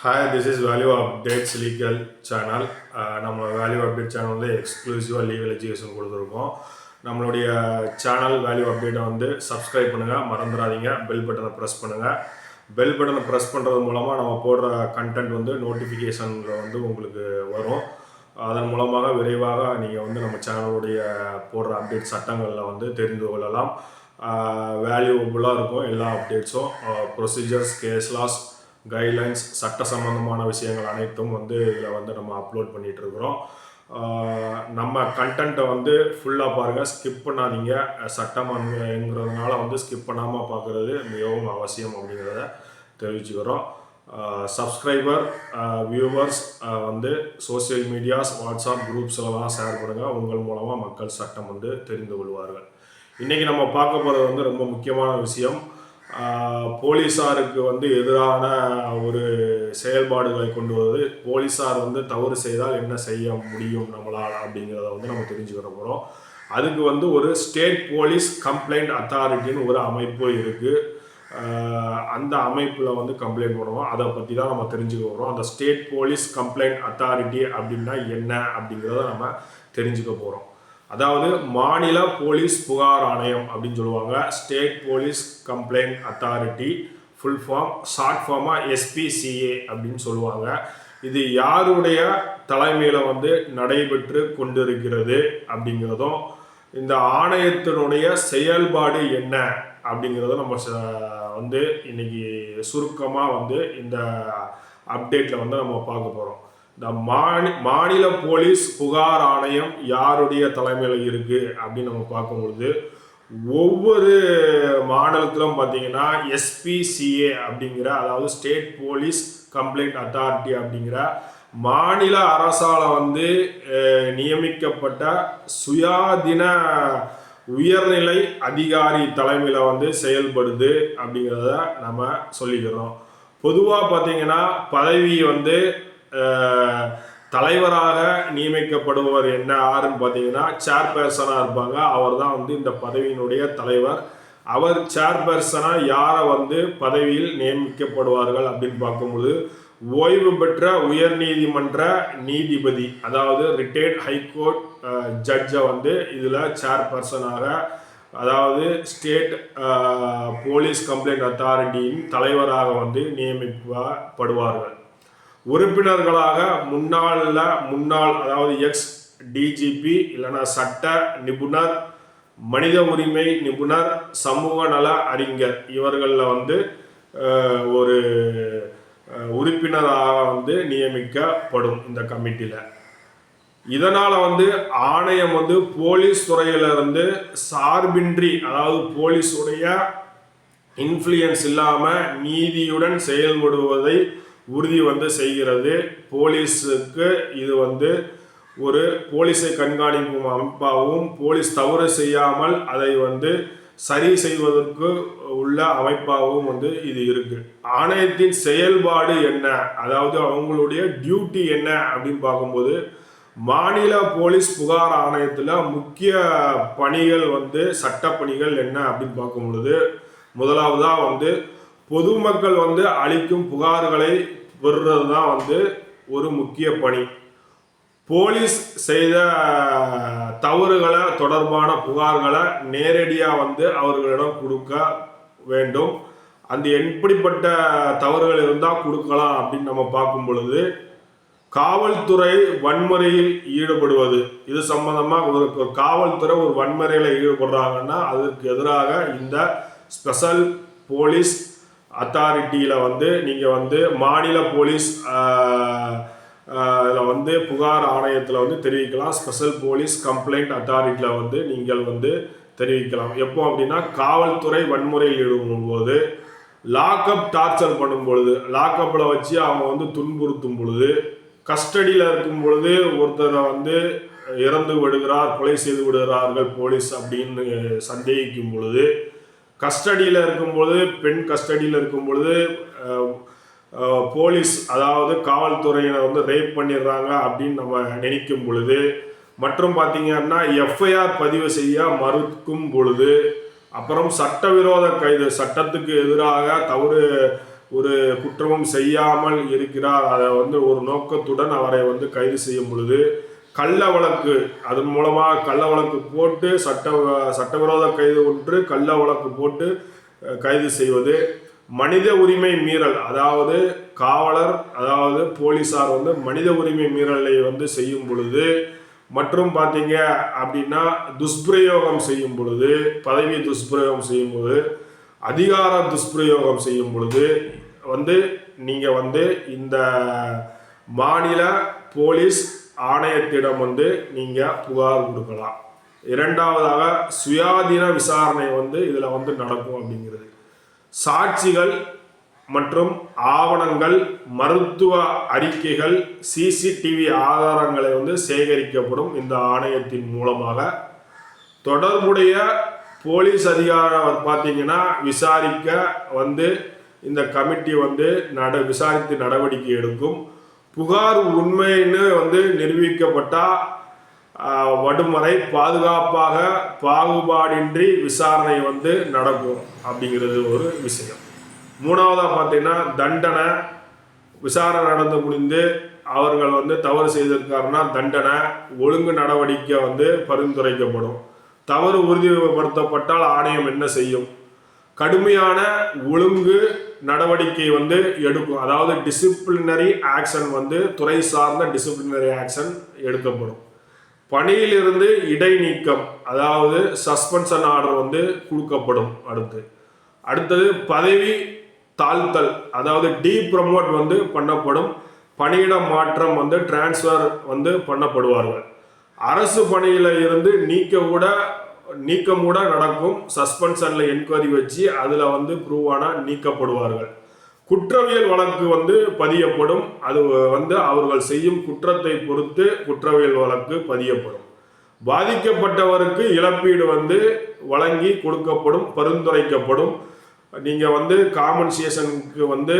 Hi this is value updates legal channel நம்ம value update channel வந்து எக்ஸ்க்ளூசிவாக legal education கொடுத்துருக்கோம். நம்மளுடைய சேனல் வேல்யூ அப்டேட்டை வந்து சப்ஸ்கிரைப் பண்ணுங்கள் மறந்துடாதீங்க. பெல் பட்டனை ப்ரெஸ் பண்ணுங்கள் பெல் பட்டனை ப்ரெஸ் பண்ணுறது மூலமாக நம்ம போடுற கண்டென்ட் வந்து நோட்டிஃபிகேஷனில் வந்து உங்களுக்கு வரும். அதன் மூலமாக விரைவாக நீங்கள் வந்து நம்ம சேனலுடைய போடுற அப்டேட் சட்டங்களில் வந்து தெரிந்து கொள்ளலாம். Uh, வேல்யூபுளாக இருக்கும் எல்லா அப்டேட்ஸும் ப்ரொசீஜர்ஸ் கேஸ்லாஸ் கைட்லைன்ஸ் சட்ட சம்பந்தமான விஷயங்கள் அனைத்தும் வந்து இதில் வந்து நம்ம அப்லோட் பண்ணிகிட்ருக்குறோம் இருக்கிறோம் நம்ம கண்டென்ட்டை வந்து ஃபுல்லாக பாருங்கள் ஸ்கிப் பண்ணாதீங்க. சட்டம்ங்கிறதுனால வந்து ஸ்கிப் பண்ணாமல் பார்க்குறது மிகவும் அவசியம் அப்படிங்கிறத தெரிவிச்சுக்கிறோம். சப்ஸ்கிரைபர் வியூவர்ஸ் வந்து சோஷியல் மீடியாஸ் வாட்ஸ்அப் குரூப்ஸ்லலாம் ஷேர் பண்ணுங்கள் உங்கள் மூலமாக மக்கள் சட்டம் வந்து தெரிந்து கொள்வார்கள். இன்றைக்கி நம்ம பார்க்க போகிறது வந்து ரொம்ப முக்கியமான விஷயம். போலீஸாருக்கு வந்து எதிரான ஒரு செயல்பாடுகளை கொண்டு வருவது போலீஸார் வந்து தவறு செய்தால் என்ன செய்ய முடியும் நம்மளால் அப்படிங்கிறத வந்து நம்ம தெரிஞ்சுக்கிற போகிறோம் அதுக்கு வந்து ஒரு ஸ்டேட் போலீஸ் கம்ப்ளைண்ட் அத்தாரிட்டின்னு ஒரு அமைப்பு இருக்குது அந்த அமைப்பில் வந்து கம்ப்ளைண்ட் பண்ணுவோம் அதை பற்றி தான் நம்ம தெரிஞ்சுக்க போகிறோம் அந்த ஸ்டேட் போலீஸ் கம்ப்ளைண்ட் அத்தாரிட்டி அப்படின்னா என்ன அப்படிங்கிறத நம்ம தெரிஞ்சுக்க போகிறோம் அதாவது மாநில போலீஸ் புகார் ஆணையம் அப்படின்னு சொல்லுவாங்க. State police complaint authority full form short ஃபார்மாக SPCA அப்படின்னு சொல்லுவாங்க. இது யாருடைய தலைமையில் வந்து நடைபெற்று கொண்டிருக்கிறது அப்படிங்கிறதும் இந்த ஆணையத்தினுடைய செயல்பாடு என்ன அப்படிங்கிறத நம்ம ச- வந்து இன்னைக்கு சுருக்கமாக வந்து இந்த அப்டேட்டில் வந்து நம்ம பார்க்க போகிறோம் இந்த மாநி மாநில போலீஸ் புகார் ஆணையம் யாருடைய தலைமையில் இருக்குது அப்படின்னு நம்ம பார்க்கும் பொழுது ஒவ்வொரு மாநிலத்திலும் பார்த்தீங்கன்னா எஸ்பிசிஏ அப்படிங்கிற அதாவது ஸ்டேட் போலீஸ் கம்ப்ளைண்ட் அத்தாரிட்டி அப்படிங்கிற மாநில அரசால் வந்து நியமிக்கப்பட்ட சுயாதீன உயர்நிலை அதிகாரி தலைமையில் வந்து செயல்படுது அப்படிங்கிறத நம்ம சொல்லிக்கிறோம். பொதுவாக பார்த்தீங்கன்னா பதவி வந்து தலைவராக நியமிக்கப்படுபவர் என்ன யாருன்னு பார்த்தீங்கன்னா சேர்பர்சனாக இருப்பாங்க. அவர் தான் வந்து இந்த பதவியினுடைய தலைவர். அவர் சேர்பர்சனாக யாரை வந்து பதவியில் நியமிக்கப்படுவார்கள் அப்படின்னு பார்க்கும்போது ஓய்வு பெற்ற உயர் நீதிமன்ற நீதிபதி அதாவது ரிட்டையர்ட் ஹைகோர்ட் ஜட்ஜை வந்து இதில் சேர்பர்சனாக அதாவது ஸ்டேட் போலீஸ் கம்ப்ளைண்ட் அத்தாரிட்டியின் தலைவராக வந்து நியமிக்கப்படுவார்கள். உறுப்பினர்களாக முன்னாள் முன்னாள் அதாவது எக்ஸ் டிஜிபி இல்லைன்னா சட்ட நிபுணர் மனித உரிமை நிபுணர் சமூக நல அறிஞர் இவர்களில் வந்து ஒரு உறுப்பினராக வந்து நியமிக்கப்படும் இந்த கமிட்டியில் இதனால் வந்து ஆணையம் வந்து போலீஸ் துறையிலிருந்து சார்பின்றி அதாவது போலீஸுடைய இன்ஃப்ளூயன்ஸ் இல்லாமல் நீதியுடன் செயல்படுவதை உறுதி வந்து செய்கிறது. போலீஸுக்கு இது வந்து ஒரு போலீஸை கண்காணிக்கும் அமைப்பாகவும் போலீஸ் தவறு செய்யாமல் அதை வந்து சரி செய்வதற்கு உள்ள அமைப்பாகவும் வந்து இது இருக்கு. ஆணையத்தின் செயல்பாடு என்ன? அதாவது அவங்களுடைய டியூட்டி என்ன அப்படின்னு பார்க்கும்போது மாநில போலீஸ் புகார் ஆணையத்தில் முக்கிய பணிகள் வந்து சட்ட பணிகள் என்ன அப்படின்னு பார்க்கும் பொழுது முதலாவதாக வந்து பொதுமக்கள் வந்து அளிக்கும் புகார்களை பெறுறது தான் வந்து ஒரு முக்கிய பணி. போலீஸ் செய்த தவறுகளை தொடர்பான புகார்களை நேரடியாக வந்து அவர்களிடம் கொடுக்க வேண்டும். அந்த எப்படிப்பட்ட தவறுகள் இருந்தால் கொடுக்கலாம் அப்படின்னு நம்ம பார்க்கும் பொழுது காவல்துறை வன்முறையில் ஈடுபடுவது. இது சம்பந்தமாக ஒரு ஒரு காவல்துறை ஒரு வன்முறையில் ஈடுபடுறாங்கன்னா அதற்கு எதிராக இந்த ஸ்பெஷல் போலீஸ் அத்தாரிட்டியில் வந்து நீங்கள் வந்து மாநில போலீஸ் இதில் வந்து புகார் ஆணையத்தில் வந்து தெரிவிக்கலாம். ஸ்பெஷல் போலீஸ் கம்ப்ளைண்ட் அத்தாரிட்டியில் வந்து நீங்கள் வந்து தெரிவிக்கலாம். எப்போ அப்படின்னா காவல்துறை வன்முறையில் ஈடுபடும்போது லாக்அப் டார்ச்சர் பண்ணும் பொழுது லாக்அப்பில் வச்சு அவங்க வந்து துன்புறுத்தும் பொழுது கஸ்டடியில் இருக்கும் பொழுது ஒருத்தரை வந்து இறந்து விடுகிறார் கொலை செய்து விடுகிறார்கள் போலீஸ் அப்படின்னு சந்தேகிக்கும் பொழுது கஸ்டடியில் இருக்கும்பொழுது பெண் கஸ்டடியில் இருக்கும் பொழுது போலீஸ் அதாவது காவல்துறையினர் வந்து ரேப் பண்ணிடுறாங்க அப்படின்னு நம்ம நினைக்கும் பொழுது மற்றும் பார்த்தீங்கன்னா எஃப்ஐஆர் பதிவு செய்ய மறுக்கும் பொழுது அப்புறம் சட்டவிரோத கைது சட்டத்துக்கு எதிராக தவறு ஒரு குற்றமும் செய்யாமல் இருக்கிறார். அதை வந்து ஒரு நோக்கத்துடன் அவரை வந்து கைது செய்யும் பொழுது கள்ள வழக்கு அதன் மூலமாக கள்ள வழக்கு போட்டு சட்ட சட்டவிரோத கைது ஒன்று கள்ள வழக்கு போட்டு கைது செய்வது. மனித உரிமை மீறல் அதாவது காவலர் அதாவது போலீஸார் வந்து மனித உரிமை மீறலை வந்து செய்யும் பொழுது மற்றும் பார்த்தீங்க அப்படின்னா துஷ்பிரயோகம் செய்யும் பொழுது பதவி துஷ்பிரயோகம் செய்யும் பொழுது அதிகார துஷ்பிரயோகம் செய்யும் பொழுது வந்து நீங்கள் வந்து இந்த மாநில போலீஸ் ஆணையத்திடம் வந்து நீங்கள் புகார் கொடுக்கலாம். இரண்டாவதாக சுயாதீன விசாரணை வந்து இதில் வந்து நடக்கும் அப்படிங்கிறது. சாட்சிகள் மற்றும் ஆவணங்கள் மருத்துவ அறிக்கைகள் சிசிடிவி ஆதாரங்களை வந்து சேகரிக்கப்படும் இந்த ஆணையத்தின் மூலமாக. தொடர்புடைய போலீஸ் அதிகாரம் பார்த்தீங்கன்னா விசாரிக்க வந்து இந்த கமிட்டி வந்து நட விசாரித்து நடவடிக்கை எடுக்கும். புகார் உண்மைன்னு வந்து நிரூபிக்கப்பட்டால் வடுமுறை பாதுகாப்பாக பாகுபாடின்றி விசாரணை வந்து நடக்கும் அப்படிங்கிறது ஒரு விஷயம். மூணாவதாக பார்த்தீங்கன்னா தண்டனை விசாரணை நடந்து முடிந்து அவர்கள் வந்து தவறு செய்திருக்காருன்னா தண்டனை ஒழுங்கு நடவடிக்கை வந்து பரிந்துரைக்கப்படும். தவறு உறுதிப்படுத்தப்பட்டால் ஆணையம் என்ன செய்யும்? கடுமையான ஒழுங்கு நடவடிக்கை வந்து எடுக்கும். அதாவது டிசிப்ளினரி ஆக்ஷன் வந்து துறை சார்ந்த டிசிப்ளினரி ஆக்ஷன் எடுக்கப்படும். பணியிலிருந்து இடைநீக்கம் அதாவது சஸ்பென்ஷன் ஆர்டர் வந்து கொடுக்கப்படும் அடுத்து. அடுத்தது பதவி தாழ்த்தல் அதாவது டீ ப்ரமோட் வந்து பண்ணப்படும். பணியிட மாற்றம் வந்து டிரான்ஸ்ஃபர் வந்து பண்ணப்படுவார்கள். அரசு பணியில இருந்து நீக்க கூட நீக்கம் கூட நடக்கும். சஸ்பென்ஷனில் என்கொயரி வச்சு அதில் வந்து ப்ரூவ் ஆனால் நீக்கப்படுவார்கள். குற்றவியல் வழக்கு வந்து பதியப்படும். அது வந்து அவர்கள் செய்யும் குற்றத்தை பொறுத்து குற்றவியல் வழக்கு பதியப்படும். பாதிக்கப்பட்டவருக்கு இழப்பீடு வந்து வழங்கி கொடுக்கப்படும் பரிந்துரைக்கப்படும். நீங்கள் வந்து காமன்சேஷனுக்கு வந்து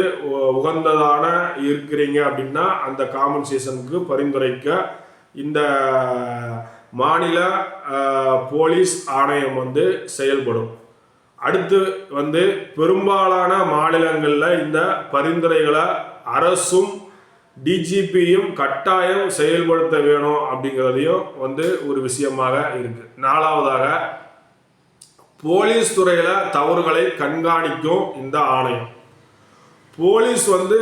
உகந்ததான இருக்கிறீங்க அப்படின்னா அந்த காமன்சேஷனுக்கு பரிந்துரைக்க இந்த மாநில போலீஸ் ஆணையம் வந்து செயல்படும். அடுத்து வந்து பெரும்பாலான மாநிலங்களில் இந்த பரிந்துரைகளை அரசும் டிஜிபியும் கட்டாயம் செயல்படுத்த வேணும் அப்படிங்கிறதையும் வந்து ஒரு விஷயமாக இருக்கு. நாலாவதாக போலீஸ் துறையில் தவறுகளை கண்காணிக்கும் இந்த ஆணையம். போலீஸ் வந்து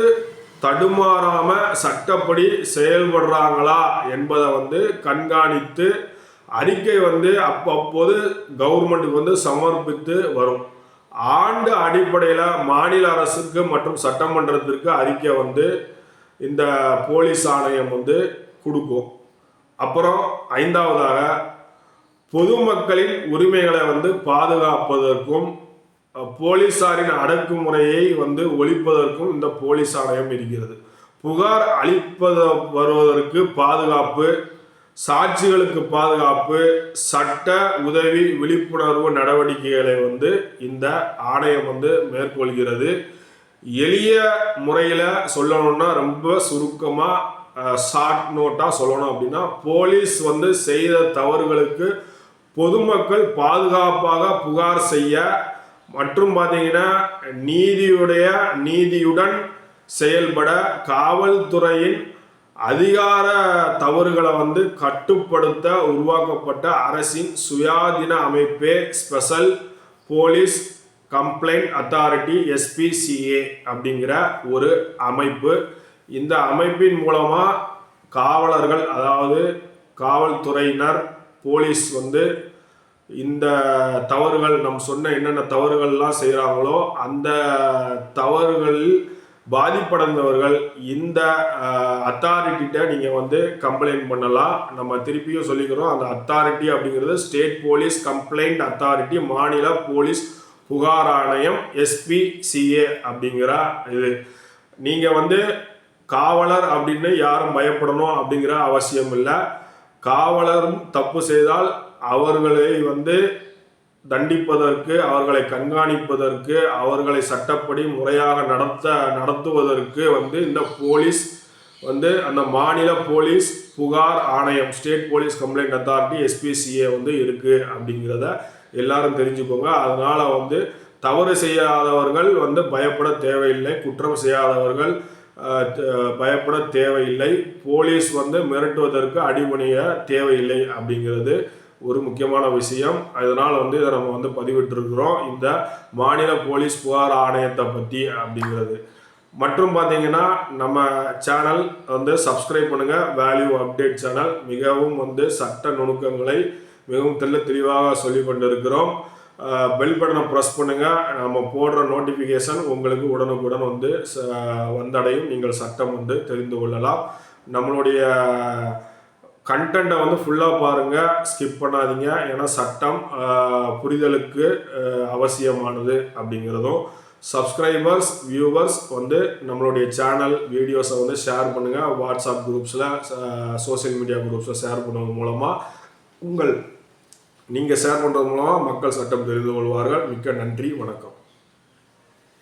தடுமாறாம சட்டப்படி செயல்படுறாங்களா என்பதை வந்து கண்காணித்து அறிக்கை வந்து அப்பப்போது கவர்மெண்ட்டுக்கு வந்து சமர்ப்பித்து வரும். ஆண்டு அடிப்படையில் மாநில அரசுக்கு மற்றும் சட்டமன்றத்திற்கு அறிக்கை வந்து இந்த போலீஸ் ஆணையம் வந்து கொடுக்கும். அப்புறம் ஐந்தாவதாக பொதுமக்களின் உரிமைகளை வந்து பாதுகாப்பதற்கும் போலீசாரின் அடக்குமுறையை வந்து ஒழிப்பதற்கும் இந்த போலீஸ் ஆணையம் இருக்கிறது. புகார் அளிப்பத வருவதற்கு பாதுகாப்பு சாட்சிகளுக்கு பாதுகாப்பு சட்ட உதவி விழிப்புணர்வு நடவடிக்கைகளை வந்து இந்த ஆணையம் வந்து மேற்கொள்கிறது. எளிய முறையில் சொல்லணும்னா ரொம்ப சுருக்கமாக ஷார்ட் நோட்டாக சொல்லணும் அப்படின்னா போலீஸ் வந்து செய்த தவறுகளுக்கு பொதுமக்கள் பாதுகாப்பாக புகார் செய்ய மற்றும் பார்த்தீங்கன்னா நீதியுடைய நீதியுடன் செயல்பட காவல்துறையின் அதிகார தவறுகளை வந்து கட்டுப்படுத்த உருவாக்கப்பட்ட அரசின் சுயாதீன அமைப்பே special police complaint authority SPCA அப்படிங்கிற ஒரு அமைப்பு. இந்த அமைப்பின் மூலமாக காவலர்கள் அதாவது காவல்துறையினர் போலீஸ் வந்து இந்த தவறுகள் நம் சொன்ன என்னென்ன தவறுகள்லாம் செய்கிறாங்களோ அந்த தவறுகளில் பாதிப்படைந்தவர்கள் இந்த அத்தாரிட்டிகிட்ட நீங்கள் வந்து கம்ப்ளைண்ட் பண்ணலாம். நம்ம திருப்பியும் சொல்லிக்கிறோம் அந்த அத்தாரிட்டி அப்படிங்கிறது ஸ்டேட் போலீஸ் கம்ப்ளைண்ட் அத்தாரிட்டி மாநில போலீஸ் புகார் ஆணையம் எஸ்பிசிஏ அப்படிங்கிற இது. நீங்கள் வந்து காவலர் அப்படின்னு யாரும் பயப்படணும் அப்படிங்கிற அவசியம் இல்லை. காவலரும் தப்பு செய்தால் அவர்களை வந்து தண்டிப்பதற்கு அவர்களை கண்காணிப்பதற்கு அவர்களை சட்டப்படி முறையாக நடத்த நடத்துவதற்கு வந்து இந்த போலீஸ் வந்து அந்த மாநில போலீஸ் புகார் ஆணையம் state police complaint authority SPCA வந்து இருக்குது அப்படிங்கிறத எல்லாரும் தெரிஞ்சுக்கோங்க. அதனால் வந்து தவறு செய்யாதவர்கள் வந்து பயப்பட தேவையில்லை குற்றம் செய்யாதவர்கள் பயப்பட தேவையில்லை. போலீஸ் வந்து மிரட்டுவதற்கு அடிபணிய தேவையில்லை அப்படிங்கிறது ஒரு முக்கியமான விஷயம். அதனால் வந்து இதை நம்ம வந்து பதிவிட்டிருக்கிறோம். இந்த மாநில போலீஸ் புகார் ஆணையத்தை பற்றி அப்படிங்கிறது. மற்றும் பார்த்தீங்கன்னா நம்ம சேனல் வந்து சப்ஸ்கிரைப் பண்ணுங்கள் வேல்யூ அப்டேட் சேனல் மிகவும் வந்து சட்ட நுணுக்கங்களை மிகவும் தெள்ள தெளிவாக சொல்லி கொண்டிருக்கிறோம். பெல் பட்டனை ப்ரெஸ் பண்ணுங்கள் நம்ம போடுற நோட்டிஃபிகேஷன் உங்களுக்கு உடனுக்குடன் வந்து ச- வந்தடையும். நீங்கள் சட்டம் வந்து தெரிந்து கொள்ளலாம். நம்மளுடைய கண்டென்ட்டை வந்து ஃபுல்லாக பாருங்கள் ஸ்கிப் பண்ணாதீங்க. ஏன்னா சட்டம் புரிதலுக்கு அவசியமானது அப்படிங்கிறதும் சப்ஸ்கிரைபர்ஸ் வியூவர்ஸ் வந்து நம்மளுடைய சேனல் வீடியோஸை வந்து ஷேர் பண்ணுங்கள் வாட்ஸ்அப் குரூப்ஸில் சோஷியல் மீடியா குரூப்ஸில் ஷேர் பண்ணுவது மூலமாக உங்கள் நீங்கள் ஷேர் பண்ணுறது மூலமாக மக்கள் சட்டம் தெரிந்து கொள்வார்கள். மிக்க நன்றி வணக்கம்.